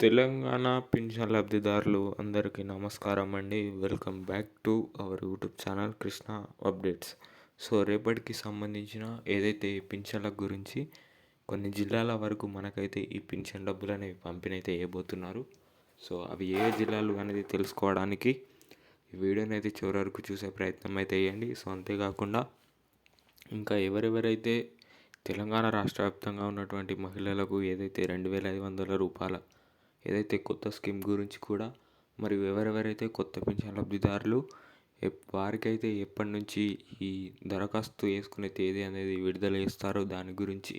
Telangana pension లబ్ధిదారులు అందరికీ నమస్కారం అండి. Welcome back to our YouTube channel Krishna updates so రేపటికి సంబంధించిన ఏదైతే పింఛన్ల గురించి కొన్ని జిల్లాల వరకు మనకైతే ఈ పింఛన్ డబ్బులు అనేవి పంపిణీ అయితే వేయబోతున్నారు సో అవి ఏ జిల్లాలు అనేది తెలుసుకోవడానికి ఈ వీడియోని అయితే చివరి వరకు చూసే ప్రయత్నం అయితే వేయండి సో అంతేకాకుండా ఇంకా ఎవరెవరైతే తెలంగాణ రాష్ట్ర వ్యాప్తంగా ఉన్నటువంటి మహిళలకు ఏదైతే రెండు వేల ఐదు వందల రూపాయల ఏదైతే కొత్త స్కీమ్ గురించి కూడా మరియు ఎవరెవరైతే కొత్త పెన్షన్ లబ్ధిదారులు వారికైతే ఎప్పటి నుంచి ఈ దరఖాస్తు వేసుకునే తేదీ అనేది విడుదల చేస్తారో దాని గురించి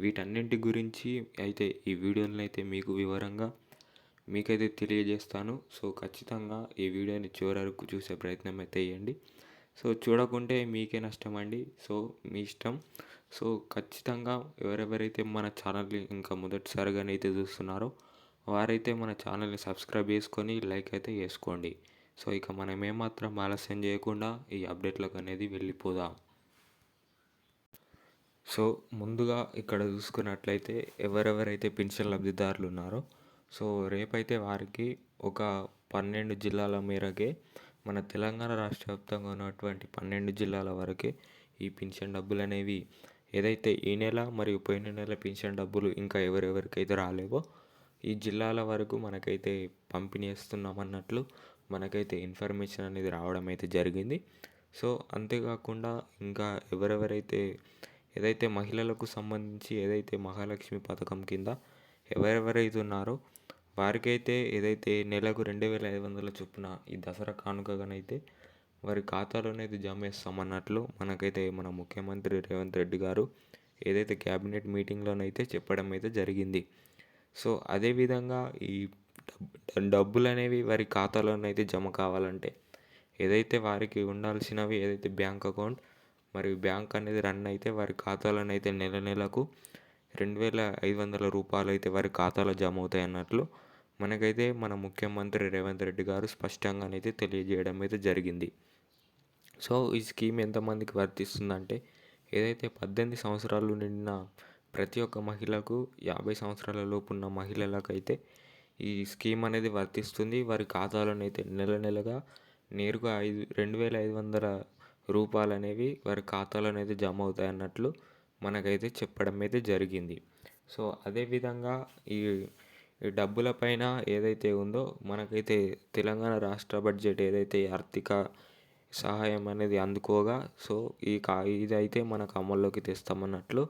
వీటన్నింటి గురించి అయితే ఈ వీడియోని అయితే మీకు వివరంగా మీకైతే తెలియజేస్తాను. సో ఖచ్చితంగా ఈ వీడియోని చివరి వరకు చూసే ప్రయత్నం అయితే చేయండి. సో చూడకుంటే మీకే నష్టం అండి. సో మీ ఇష్టం. సో ఖచ్చితంగా ఎవరెవరైతే మన ఛానల్ని ఇంకా మొదటిసారిగానైతే చూస్తున్నారో వారైతే మన ఛానల్ని సబ్స్క్రైబ్ చేసుకొని లైక్ అయితే చేసుకోండి. సో ఇక మనం ఏమాత్రం ఆలస్యం చేయకుండా ఈ అప్డేట్లకు అనేది వెళ్ళిపోదాం. సో ముందుగా ఇక్కడ చూసుకున్నట్లయితే ఎవరెవరైతే పెన్షన్ లబ్ధిదారులు ఉన్నారో సో రేపైతే వారికి ఒక పన్నెండు జిల్లాల మేరకే మన తెలంగాణ రాష్ట్ర వ్యాప్తంగా ఉన్నటువంటి పన్నెండు జిల్లాల వరకే ఈ పెన్షన్ డబ్బులు అనేవి ఏదైతే ఈ నెల మరియు పోయిన నెల పెన్షన్ డబ్బులు ఇంకా ఎవరెవరికైతే రాలేవో ఈ జిల్లాల వరకు మనకైతే పంపిణీ చేస్తున్నామన్నట్లు మనకైతే ఇన్ఫర్మేషన్ అనేది రావడం అయితే జరిగింది. సో అంతేకాకుండా ఇంకా ఎవరెవరైతే ఏదైతే మహిళలకు సంబంధించి ఏదైతే మహాలక్ష్మి పథకం కింద ఎవరెవరైతే ఉన్నారో వారికైతే ఏదైతే నెలకు రెండు వేల ఐదు వందల చొప్పున ఈ దసరా కానుకగానైతే వారి ఖాతాలోనైతే జమ చేస్తామన్నట్లు మనకైతే మన ముఖ్యమంత్రి రేవంత్ రెడ్డి గారు ఏదైతే క్యాబినెట్ మీటింగ్లోనైతే చెప్పడం అయితే జరిగింది. సో అదేవిధంగా ఈ డబ్బులు అనేవి వారి ఖాతాలోనైతే జమ కావాలంటే ఏదైతే వారికి ఉండాల్సినవి ఏదైతే బ్యాంక్ అకౌంట్ మరియు బ్యాంక్ అనేది రన్ అయితే వారి ఖాతాలోనైతే నెల నెలకు రెండు వేల ఐదు వందల రూపాయలు అయితే వారి ఖాతాలో జమ అవుతాయి అన్నట్లు మనకైతే మన ముఖ్యమంత్రి రేవంత్ రెడ్డి గారు స్పష్టంగానైతే తెలియజేయడం అయితే జరిగింది. సో ఈ స్కీమ్ ఎంతమందికి వర్తిస్తుందంటే ఏదైతే పద్దెనిమిది సంవత్సరాలు నిండిన ప్రతి ఒక్క మహిళకు యాభై సంవత్సరాల లోపు ఉన్న మహిళలకైతే ఈ స్కీమ్ అనేది వర్తిస్తుంది. వారి ఖాతాలోనైతే నెల నెలగా నేరుగా ఐదు రెండు వేల ఐదు వందల రూపాయలు అనేవి వారి ఖాతాలోనైతే జమ అవుతాయి అన్నట్లు మనకైతే చెప్పడం అయితే జరిగింది. సో అదేవిధంగా ఈ ఈ డబ్బుల పైన ఏదైతే ఉందో మనకైతే తెలంగాణ రాష్ట్ర బడ్జెట్ ఏదైతే ఆర్థిక సహాయం అనేది అందుకోగా సో ఈ కా ఇదైతే మనకు అమల్లోకి తెస్తామన్నట్లు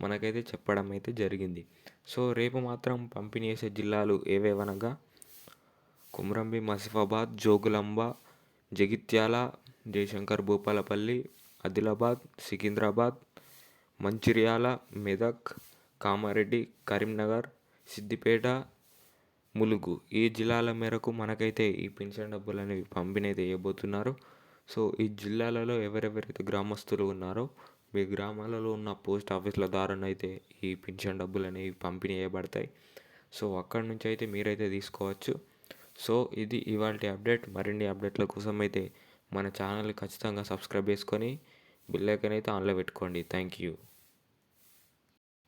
మనకైతే చెప్పడం అయితే జరిగింది. సో రేపు మాత్రం పంపిణీ చేసే జిల్లాలు ఏవేవనగా? కుమ్రంబి మసిఫాబాద్ జోగులాంబ జగిత్యాల జయశంకర్ భూపాలపల్లి ఆదిలాబాద్ సికింద్రాబాద్ మంచిర్యాల మెదక్ కామారెడ్డి కరీంనగర్ సిద్దిపేట ములుగు. ఈ జిల్లాల మేరకు మనకైతే ఈ పెన్షన్ డబ్బులు అనేవి పంపిణీ అయితే చేయబోతున్నారు. సో ఈ జిల్లాలలో ఎవరెవరైతే గ్రామస్తులు ఉన్నారో మీ గ్రామాలలో ఉన్న పోస్ట్ ఆఫీసుల ద్వారానైతే ఈ పింఛన్ డబ్బులు అనేవి పంపిణీ చేయబడతాయి. సో అక్కడి నుంచి అయితే మీరైతే తీసుకోవచ్చు. సో ఇది ఇవాళ అప్డేట్. మరిన్ని అప్డేట్ల కోసం అయితే మన ఛానల్ని ఖచ్చితంగా సబ్స్క్రైబ్ చేసుకొని బిల్ అయితే ఆన్లో పెట్టుకోండి. Thank you